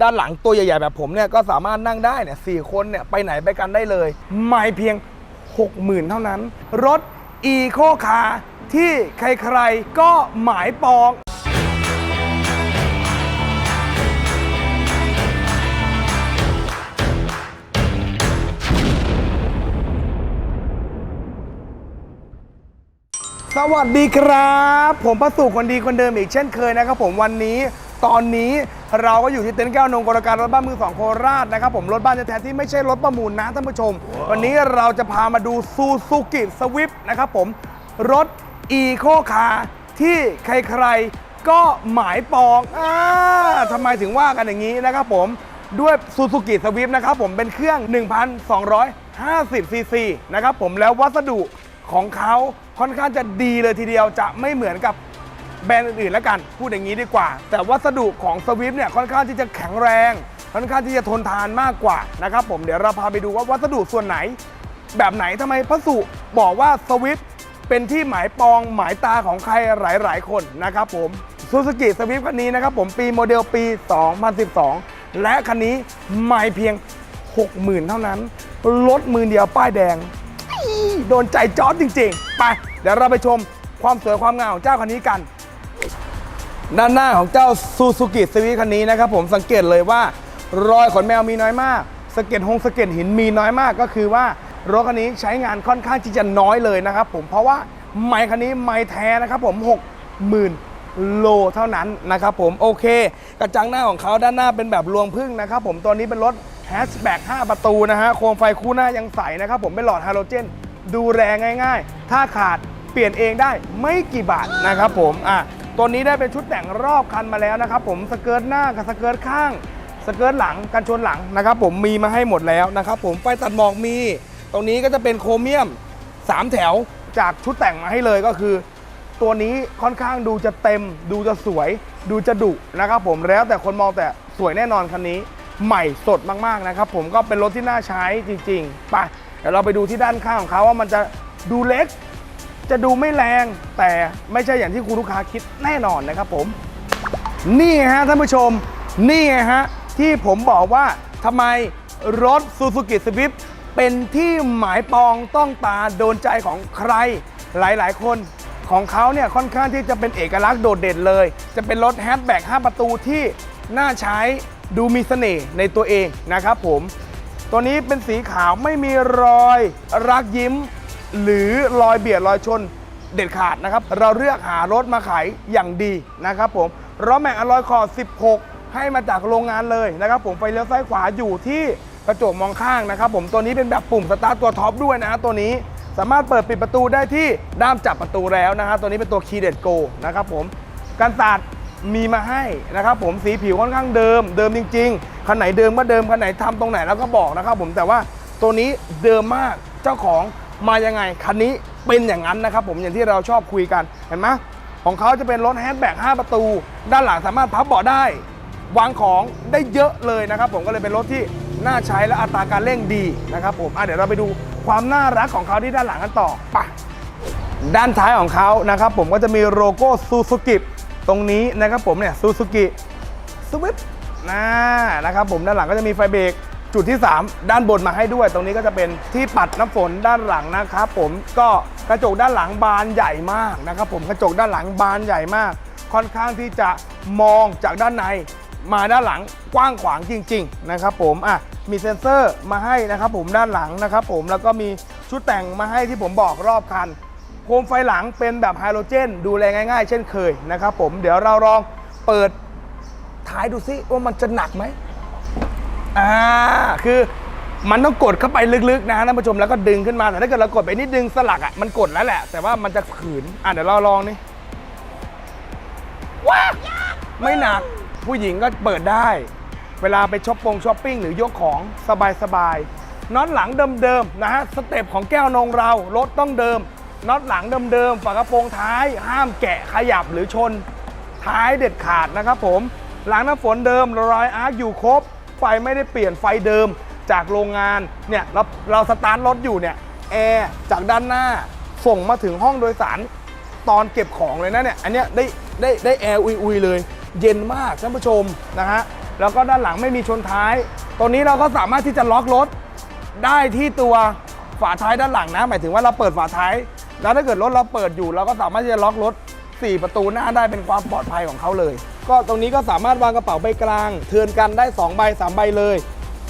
ด้านหลังตัวใหญ่ๆแบบผมเนี่ยก็สามารถนั่งได้เนี่ยสี่คนเนี่ยไปไหนไปกันได้เลย ไม่เพียง 60,000 เท่านั้น รถอีโคคาร์ที่ใครๆก็หมายปองสวัสดีครับ ผมพระสุคนดีคนเดิมอีกเช่นเคยนะครับผมวันนี้ตอนนี้ เราก็อยู่ที่เต็นท์แก้วนงกรการรถบ้านมือสองโคราชนะครับผมรถบ้านแท้ๆที่ไม่ใช่รถประมูลนะท่านผู้ชม วันนี้เราจะพามาดูซูซูกิสวิฟนะครับผมรถอีโคคาร์ที่ใครๆก็หมายปองอ่าทำไมถึงว่ากันอย่างนี้นะครับผมด้วยซูซูกิสวิฟนะครับผมเป็นเครื่อง 1,250ซีซีนะครับผมแล้ววัสดุของเขาค่อนข้างจะดีเลยทีเดียวจะไม่เหมือนกับ แบรนด์อื่นๆแล้วกันพูดอย่างนี้ดีกว่า แต่วัสดุของสวิฟเนี่ยค่อนข้างที่จะแข็งแรง ค่อนข้างที่จะทนทานมากกว่านะครับผมเดี๋ยวเราพาไปดูว่าวัสดุส่วนไหน แบบไหนทำไมพระสุบอกว่าสวิฟเป็นที่หมายปองหมายตาของใครหลาย ๆ คนนะครับผมซูซูกิสวิฟคันนี้นะครับผมปีโมเดลปี 2012 และคันนี้ไม่เพียง 60,000 เท่านั้นรถมือเดียวป้ายแดง โดนใจจอดจริง ๆ ไป เดี๋ยวเราไปชมความสวยความงามของเจ้าคันนี้กัน ด้านหน้าของเจ้าซูซูกิสวีคันนี้นะครับผมสังเกตเลยว่ารอยขนแมวมีน้อยมากสเก็ดหงสเก็ดหินมีน้อยมากก็คือว่ารถคันนี้ใช้งานค่อนข้างที่จะน้อยเลยนะครับผมเพราะว่าไมค์คันนี้ไมค์แท้นะครับผม 60,000 โลเท่านั้นนะครับผมโอเค กระจังหน้าของเขาด้านหน้าเป็นแบบรวงพึ่งนะครับผมตัวนี้เป็นรถแฮชแบ็ก5ประตูนะฮะโคมไฟคู่หน้ายังใสนะครับผมเป็นหลอดฮาโลเจน ดูแลง่าย ๆ ถ้าขาดเปลี่ยนเองได้ไม่กี่บาทนะครับผมอะ ตัวนี้ได้เป็นชุดแต่งรอบคันมาแล้วนะครับผมสเกิร์ตหน้ากับสเกิร์ตข้าง สเกิร์ตหลังกันชนหลังนะครับผมมีมาให้หมดแล้วนะครับผมไฟตัดหมอกมี ตรงนี้ก็จะเป็นโครเมียม 3 แถวจากชุดแต่งมาให้เลยก็คือ ตัวนี้ค่อนข้างดูจะเต็ม ดูจะสวย ดูจะดุนะครับผมแล้วแต่คนมองแต่สวยแน่นอนคันนี้ ใหม่สดมากๆนะครับผมก็เป็นรถที่น่าใช้จริงๆไปเดี๋ยวเราไปดูที่ด้านข้างของเขาว่ามันจะดูเล็ก จะดูไม่แรงแต่ไม่ใช่อย่างที่คุณลูกค้าคิดแน่นอนนะครับผม นี่ฮะท่านผู้ชม นี่ไงฮะที่ผมบอกว่าทำไมรถ Suzuki Swift เป็นที่หมายปองต้องตาโดนใจของใครหลายๆ คนของเขาเนี่ยค่อนข้างที่จะเป็นเอกลักษณ์โดดเด่นเลย จะเป็นรถแฮชแบ็ก5ประตูที่น่าใช้ดูมีเสน่ห์ในตัวเองนะครับผม ตัวนี้เป็นสีขาวไม่มีรอย รักยิ้ม หรือรอยเบียดรอยชนเด็ดขาดนะครับ เราเลือกหารถมาขายอย่างดีนะครับผมล้อแม็กอลอยคอ16 ให้มาจากโรงงานเลยนะครับ ผมไฟเลี้ยวซ้ายขวาอยู่ที่กระจกมองข้างนะครับ ผมตัวนี้เป็นแบบปุ่มสตาร์ทตัวท็อปด้วยนะตัวนี้สามารถเปิดปิดประตูได้ที่ด้ามจับประตูแล้วนะครับตัวนี้เป็นตัวคีย์เด็ดโกนะครับผมการตัดมีมาให้นะครับ ผมสีผิวค่อนข้างเดิม เดิมจริงๆคันไหนเดิมก็เดิมคันไหนทำตรงไหนแล้วก็บอกนะครับ ผมแต่ว่าตัวนี้เดิมมากเจ้าของ มายังไง คันนี้เป็นอย่างนั้นนะครับผมอย่างที่เราชอบคุยกันเห็นไหมของเขาจะเป็นรถแฮชแบ็ก5ประตู ด้านหลังสามารถพับเบาะได้ วางของได้เยอะเลยนะครับ ผมก็เลยเป็นรถที่น่าใช้และอัตราการเร่งดีนะครับผมเดี๋ยวเราไปดูความน่ารักของเขาที่ด้านหลังกันต่อไปด้านท้ายของเขานะครับผมก็จะมีโลโก้ซูซูกิตรงนี้นะครับผมเนี่ยซูซูกิสวิปนะนะครับผมด้านหลังก็จะมีไฟเบรก จุดที่ 3 ด้านบนมาให้ด้วย ตรงนี้ก็จะเป็นที่ปัดน้ำฝนด้านหลังนะครับผมก็กระจกด้านหลังบานใหญ่มากนะครับผมกระจกด้านหลังบานใหญ่มาก ค่อนข้างที่จะมองจากด้านในมาด้านหลังกว้างขวางจริง ๆ นะครับผมอะมีเซ็นเซอร์มาให้นะครับผมด้านหลังนะครับผมแล้วก็มีชุดแต่งมาให้ที่ผมบอกรอบคัน โคมไฟหลังเป็นแบบไฮโดรเจน ดูแลง่ายๆ เช่นเคยนะครับผมเดี๋ยวเราลองเปิดท้ายดูซิว่ามันจะหนักไหม อ่าคือมันต้องกดเข้าไปลึกๆนะฮะท่านผู้ชมแล้วก็ดึงขึ้นมาแต่ถ้าเกิดเรากดไปนิดดึงสลักอะมันกดแล้วแหละ แต่ว่ามันจะขืนอะเดี๋ยวเราลองนี่ว้าไม่หนักผู้หญิงก็เปิดได้ เวลาไปช้อปปงช้อปปิ้งหรือยกของสบายๆน็อตหลังเดิมๆนะฮะสเต็ปของแก้วนงเรารถต้องเดิมน็อตหลังเดิมๆฝากระโปรงท้าย ห้ามแกะขยับหรือชน ท้ายเด็ดขาดนะครับผมล้างน้ำฝนเดิมรอยอาร์คอยู่ครบ ไฟไม่ได้เปลี่ยนไฟเดิมจากโรงงานเนี่ยเราเราสตาร์ทรถอยู่เนี่ยแอร์จากด้านหน้าส่งมาถึงห้องโดยสารตอนเก็บของเลยนะเนี่ยอันเนี้ยได้ได้ได้แอร์อุยๆเลย เย็นมากท่านผู้ชมนะฮะแล้วก็ด้านหลังไม่มีชนท้าย ตัวนี้เราก็สามารถที่จะล็อกรถได้ที่ตัวฝาท้ายด้านหลังนะ หมายถึงว่าเราเปิดฝาท้าย แล้วถ้าเกิดรถเราเปิดอยู่ เราก็สามารถที่จะล็อกรถ 4 ประตูหน้าได้เป็นความปลอดภัยของเขาเลย ก็ตรงนี้ก็สามารถวางกระเป๋าใบกลาง เทือนกันได้2ใบ3ใบเลย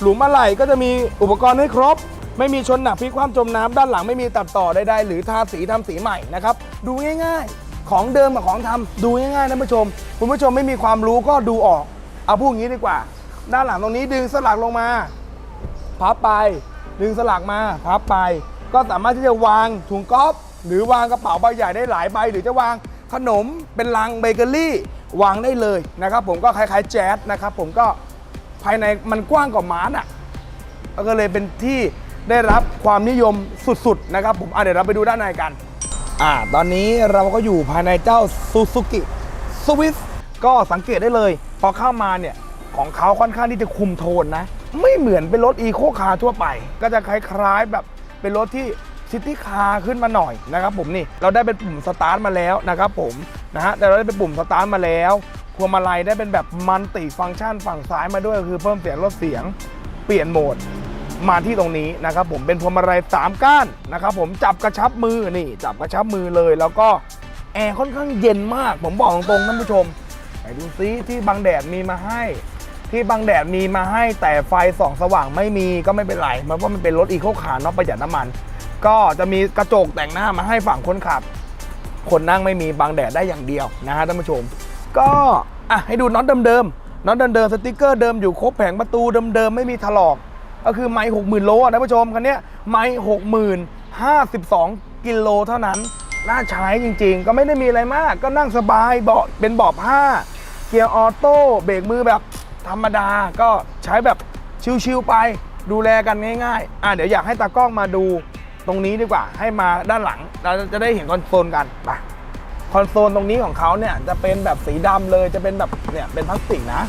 หลุมอะไหล่ก็จะมีอุปกรณ์ให้ครบ ไม่มีชนหนักพลิกคว่ำจมน้ำด้านหลังไม่มีตัดต่อใดๆหรือทาสีทำสีใหม่นะครับดูง่ายๆ ของเดิมกับของทำดูง่ายๆนะผู้ชม คุณผู้ชมไม่มีความรู้ก็ดูออก เอาพูดอย่างนี้ดีกว่า ด้านหลังตรงนี้ดึงสลักลงมาพับไป ดึงสลักมาพับไป ก็สามารถที่จะวางถุงก๊อฟหรือวางกระเป๋าใบใหญ่ได้หลายใบหรือจะวาง ขนมเป็นลังเบเกอรี่วางได้เลยนะครับผมก็คล้ายๆแจ๊สนะครับผมก็ภายในมันกว้างกว่าม้าน่ะก็เลยเป็นที่ได้รับความนิยมสุดๆนะครับผมอะเดี๋ยวเราไปดูด้านในกันอ่าตอนนี้เราก็อยู่ภายในเจ้าซูซูกิสวิสก็สังเกตได้เลย พอเข้ามาเนี่ยของเขาค่อนข้างที่จะคุมโทนนะ ไม่เหมือนเป็นรถอีโคคาร์ทั่วไป ก็จะคล้ายๆแบบเป็นรถที่ ซิตี้คาร์ขึ้นมาหน่อยนะครับผมนี่เราได้เป็นปุ่มสตาร์ทมาแล้วนะครับผมนะฮะแต่เราได้เป็นปุ่มสตาร์ทมาแล้วพวงมาลัยได้เป็นแบบมันติฟังก์ชันฝั่งซ้ายมาด้วยคือเพิ่มเสียงลดเสียงเปลี่ยนโหมดมาที่ตรงนี้นะครับผมเป็นพวงมาลัย3ก้านนะครับผมจับกระชับมือนี่จับกระชับมือเลย แล้วก็แอร์ค่อนข้างเย็นมาก ผมบอกตรงๆท่านผู้ชมไหนดูซิที่บังแดดมีมาให้ ที่บังแดดมีมาให้แต่ไฟส่องสว่างไม่มีก็ไม่เป็นไรมันเพราะมันเป็นรถอีโคคาร์เนาะประหยัดน้ำมัน ก็จะมีกระจกแต่งหน้ามาให้ฝั่งคนขับ คนนั่งไม่มีบังแดดได้อย่างเดียวนะฮะท่านผู้ชม ก็อะให้ดูน็อตเดิมๆน็อตเดิมๆสติกเกอร์เดิมอยู่ครบแผงประตูเดิมๆไม่มีถลอก ก็คือไม้หกหมื่นโลอะท่านผู้ชมคันนี้ไม้หกหมื่นห้าสิบสองกิโลเท่านั้นน่าใช้จริงๆ ก็ไม่ได้มีอะไรมาก ก็นั่งสบายเบาะเป็นเบาะผ้า เกียร์ออโต้เบรกมือแบบธรรมดาก็ใช้แบบชิวๆไปดูแลกันง่ายๆ อะเดี๋ยวอยากให้ตากล้องมาดู ตรงนี้ดีกว่าให้มาด้านหลัง เราจะได้เห็นคอนโซลกันไปคอนโซลตรงนี้ของเขาเนี่ยจะเป็นแบบสีดำเลยจะเป็นแบบเนี่ยเป็นพลาสติกนะ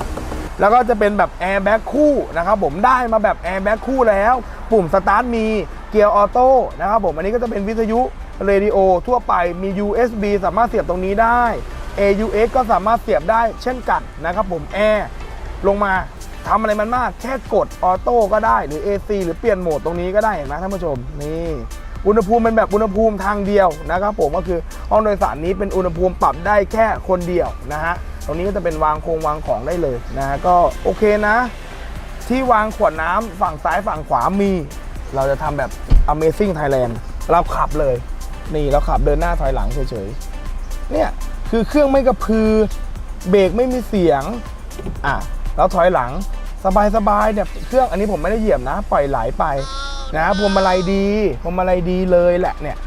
แล้วก็จะเป็นแบบแอร์แบ็กคู่นะครับผมได้มาแบบแอร์แบ็กคู่แล้ว ปุ่มสตาร์ทมีเกียร์ออโต้นะครับผมอันนี้ก็จะเป็นวิทยุเรดิโอทั่วไปมี USB สามารถเสียบตรงนี้ได้ AUX ก็สามารถเสียบได้เช่นกันนะครับผมแอร์ลงมา ทำอะไรมันมาก แค่กดออโต้ก็ได้หรือ AC หรือเปลี่ยนโหมดตรงนี้ก็ได้เห็นไหมท่านผู้ชมนี่อุณหภูมิเป็นแบบอุณหภูมิทางเดียวนะครับผมก็คือห้องโดยสารนี้เป็นอุณหภูมิปรับได้แค่คนเดียวนะฮะตรงนี้ก็จะเป็นวางโครงวางของได้เลยนะฮะก็โอเคนะ ที่วางขวดน้ำฝั่งซ้ายฝั่งขวามี เราจะทำแบบ Amazing Thailand เราขับเลย นี่เราขับเดินหน้าถอยหลังเฉยๆเนี่ยคือเครื่องไม่กระพือเบรกไม่มีเสียงอะ แล้วถอยหลังสบายๆเนี่ยเครื่องอันนี้ผมไม่ได้เหยียบนะ ปล่อยไหลไปนะพวงมาลัยดีพวงมาลัยดีเลยแหละเนี่ย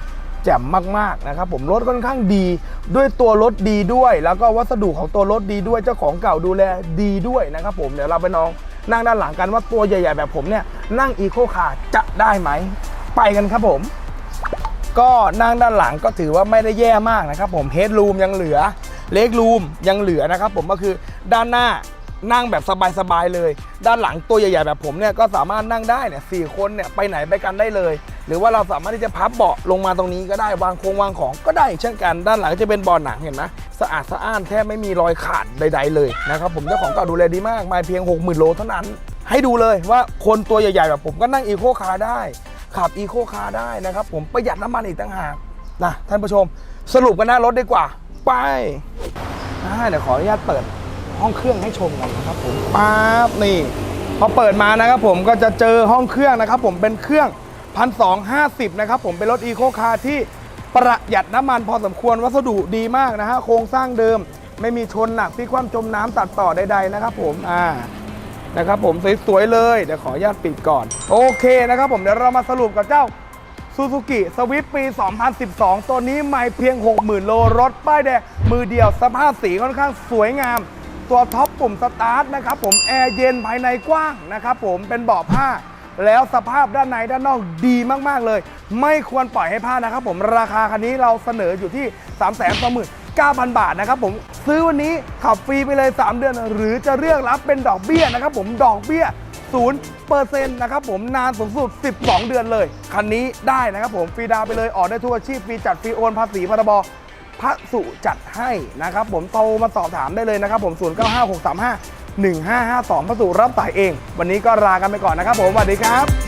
แจ่มมากๆนะครับผมรถค่อนข้างดี ด้วยตัวรถดีด้วย แล้วก็วัสดุของตัวรถดีด้วยเจ้าของเก่าดูแลดีด้วยนะครับผมเดี๋ยวเราไปน้องนั่งด้านหลังกันว่าตัวใหญ่ ๆ แบบผมเนี่ยนั่งอีโคคาร์จะได้ไหม ไปกันครับผม ก็นั่งด้านหลังก็ถือว่าไม่ได้แย่มากนะครับผมเฮดรูมยังเหลือเล็กรูมยังเหลือนะครับผมก็คือด้านหน้า นั่งแบบสบายๆเลย ด้านหลังตัวใหญ่ๆแบบผมเนี่ยก็สามารถนั่งได้เนี่ยสี่คนเนี่ยไปไหนไปกันได้เลย หรือว่าเราสามารถที่จะพับเบาะลงมาตรงนี้ก็ได้วางโครงวางของก็ได้เช่นกันด้านหลังจะเป็นเบาะหนังเห็นไหมสะอาดสะอ้านแทบไม่มีรอยขาดใด ๆ เลยนะครับผมเจ้าของเก่าดูแลดีมากมาเพียง 60,000โลเท่านั้น ให้ดูเลยว่าคนตัวใหญ่ๆแบบผมก็นั่งอีโคคาร์ได้ขับอีโคคาร์ได้นะครับผมประหยัดน้ำมันอีกต่างหากนะท่านผู้ชมสรุปกันหน้ารถดีกว่า ไปเดี๋ยวขออนุญาตเปิด ห้องเครื่องให้ชมกันนะครับผมป๊าบนี่พอเปิดมานะครับผมก็จะเจอห้องเครื่องนะครับผมเป็นเครื่องพันสองห้าสิบนะครับผมเป็นรถอีโคคาร์ที่ประหยัดน้ำมันพอสมควรวัสดุดีมากนะฮะโครงสร้างเดิมไม่มีชนหนักพลิกคว่ำจมน้ำตัดต่อใดๆนะครับผมอ่านะครับผมสวยๆเลย เดี๋ยวขออนุญาตปิดก่อน โอเคนะครับผมเดี๋ยวเรามาสรุปกับเจ้าซูซูกิสวิ t ปี 2012 ตัวนี้ไม่เพียง 60,000 โลรถป้ายแดงมือเดียวสภาพสีค่อนข้างสวยงาม ตัวท็อปปุ่มสตาร์ทนะครับผมแอร์เย็นภายในกว้างนะครับผมเป็นเบาะผ้า แล้วสภาพด้านในด้านนอกดีมาก ๆ เลย ไม่ควรปล่อยให้พลาดนะครับผมราคาคันนี้เราเสนออยู่ที่ 3 2 9 0 0 0 บาทนะครับผมซื้อวันนี้ขับฟรีไปเลย 3 เดือน หรือจะเรียกรับเป็นดอกเบี้ยนะครับผมดอกเบี้ย0%นะครับผมนานสูงสุด 12 เดือนเลย คันนี้ได้นะครับผมฟรีดาวไปเลยออกได้ทุกอาชีพฟรีจัดฟรีโอนภาษีพรบ พระสุจัดให้นะครับผมโทรมาสอบถามได้เลยนะครับผม 095635 1552 พระสุรับสายเอง วันนี้ก็ลากันไปก่อนนะครับผมสวัสดีครับ